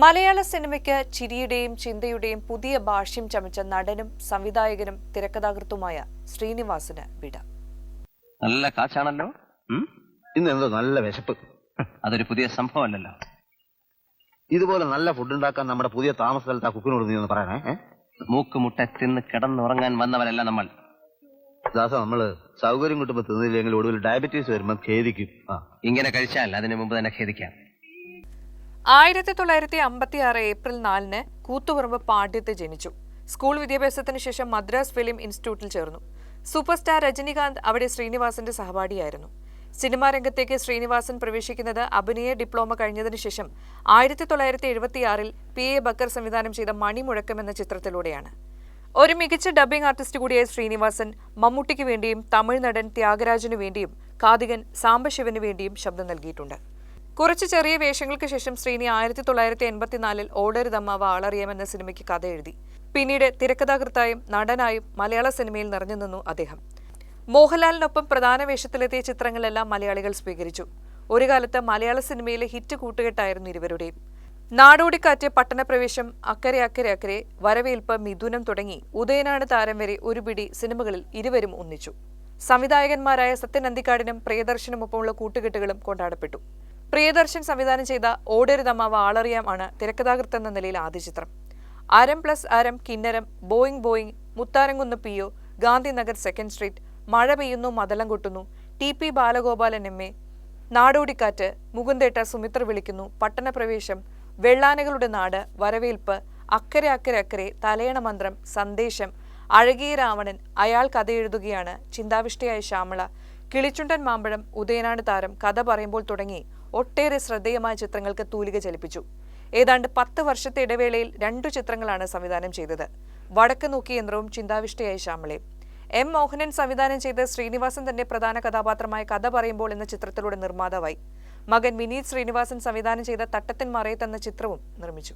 മലയാള സിനിമയ്ക്ക് ചിരിയുടെയും ചിന്തയുടെയും പുതിയ ഭാഷ്യം ചമച്ച നടനും സംവിധായകനും തിരക്കഥാകൃത്തുമായ ശ്രീനിവാസന് വിട. നല്ല കാശാണല്ലോ? ഇന്ന് എന്തോ നല്ല വിശപ്പ്. അതൊരു പുതിയ സംഭവമല്ലല്ലോ. ഇതുപോലെ നല്ല ഫുഡ് ഉണ്ടാക്കാൻ നമ്മുടെ പുതിയ താമസ സ്ഥലത്ത് ആ കുക്കിനോട് നീ ഒന്ന് പറയണേ മൂക്കുമുട്ട മൂക്ക് മുട്ട തിന്ന് കിടന്നുറങ്ങാൻ വന്നവരല്ല നമ്മൾ. ദാസ നമ്മൾ സൗകര്യം കിട്ടുമ്പോ തിന്നില്ലെങ്കിൽ ഒടുവിൽ ഡയബറ്റീസ് വരുമ്പോ ഖേദിക്കും. ഇങ്ങനെ കഴിച്ചാൽ അതിനു മുമ്പ് തന്നെ ഖേദിക്കാം. ആയിരത്തി തൊള്ളായിരത്തി അമ്പത്തി ആറ് ഏപ്രിൽ നാലിന് കൂത്തുപറമ്പ് പാട്യത്ത് ജനിച്ചു. സ്കൂൾ വിദ്യാഭ്യാസത്തിന് ശേഷം മദ്രാസ് ഫിലിം ഇൻസ്റ്റിറ്റ്യൂട്ടിൽ ചേർന്നു. സൂപ്പർ സ്റ്റാർ രജനികാന്ത് അവിടെ ശ്രീനിവാസന്റെ സഹപാഠിയായിരുന്നു. സിനിമാ രംഗത്തേക്ക് ശ്രീനിവാസൻ പ്രവേശിക്കുന്നത് അഭിനയ ഡിപ്ലോമ കഴിഞ്ഞതിനു ശേഷം ആയിരത്തി തൊള്ളായിരത്തി എഴുപത്തിയാറിൽ പി എ ബക്കർ സംവിധാനം ചെയ്ത മണിമുഴക്കം എന്ന ചിത്രത്തിലൂടെയാണ്. ഒരു മികച്ച ഡബ്ബിംഗ് ആർട്ടിസ്റ്റ് കൂടിയായ ശ്രീനിവാസൻ മമ്മൂട്ടിക്ക് വേണ്ടിയും തമിഴ് നടൻ ത്യാഗരാജനു വേണ്ടിയും കാതികൻ സാംബശിവന് വേണ്ടിയും ശബ്ദം നൽകിയിട്ടുണ്ട്. കുറച്ച് ചെറിയ വേഷങ്ങൾക്ക് ശേഷം ശ്രീനി ആയിരത്തി തൊള്ളായിരത്തി എൺപത്തിനാലിൽ ഓടരുതമ്മ വാളറിയം എന്ന സിനിമയ്ക്ക് കഥ എഴുതി പിന്നീട് തിരക്കഥാകൃത്തായും നടനായും മലയാള സിനിമയിൽ നിറഞ്ഞു നിന്നു അദ്ദേഹം. മോഹൻലാലിനൊപ്പം പ്രധാന വേഷത്തിലെത്തിയ ചിത്രങ്ങളെല്ലാം മലയാളികൾ സ്വീകരിച്ചു. ഒരു കാലത്ത് മലയാള സിനിമയിലെ ഹിറ്റ് കൂട്ടുകെട്ടായിരുന്നു ഇരുവരുടെയും. നാടോടിക്കാറ്റ് പട്ടണപ്രവേശം അക്കരെ അക്കരെ അക്കരെ വരവേൽപ്പ് മിഥുനം തുടങ്ങി ഉദയനാട് താരം വരെ ഒരു പിടി സിനിമകളിൽ ഇരുവരും ഒന്നിച്ചു. സംവിധായകന്മാരായ സത്യൻ അന്തിക്കാടിനും പ്രിയദർശനുമൊപ്പമുള്ള കൂട്ടുകെട്ടുകളും കൊണ്ടാടപ്പെട്ടു. പ്രിയദർശൻ സംവിധാനം ചെയ്ത ഓടരുതമ്മ ആളറിയാം ആണ് തിരക്കഥാകൃത്ത് എന്ന നിലയിൽ ആദ്യ ചിത്രം. Aram plus Aram Kinnaram Boeing Boeing Mutharamkunnu P O Gandhinagar second street മഴ പെയ്യുന്നു മതലം കൊട്ടുന്നു T P Balagopalan M A Nadodikkattu മുകുന്ദേട്ട Sumitra വിളിക്കുന്നു പട്ടണപ്രവേശം വെള്ളാനകളുടെ നാട് വരവേൽപ്പ് അക്കരെ അക്കരെ അക്കരെ തലയണ മന്ത്രം സന്ദേശം അഴകിയ രാവണൻ അയാൾ കഥ എഴുതുകയാണ് ചിന്താവിഷ്ടയായ ശ്യാമള കിളിച്ചുണ്ടൻ മാമ്പഴം ഉദയനാട് താരം കഥ പറയുമ്പോൾ തുടങ്ങി ഒട്ടേറെ ശ്രദ്ധേയമായ ചിത്രങ്ങൾക്ക് തൂലിക ചലിപ്പിച്ചു. ഏതാണ്ട് പത്ത് വർഷത്തെ ഇടവേളയിൽ രണ്ടു ചിത്രങ്ങളാണ് സംവിധാനം ചെയ്തത്. വടക്ക് നോക്കി യന്ത്രവും ചിന്താവിഷ്ടയായി ശ്യാമളയും. എം മോഹനൻ സംവിധാനം ചെയ്ത ശ്രീനിവാസൻ തന്റെ പ്രധാന കഥാപാത്രമായ കഥ പറയുമ്പോൾ എന്ന ചിത്രത്തിലൂടെ നിർമ്മാതാവായി. മകൻ വിനീത് ശ്രീനിവാസൻ സംവിധാനം ചെയ്ത തട്ടത്തിൻ മറയത്ത് എന്ന ചിത്രവും നിർമ്മിച്ചു.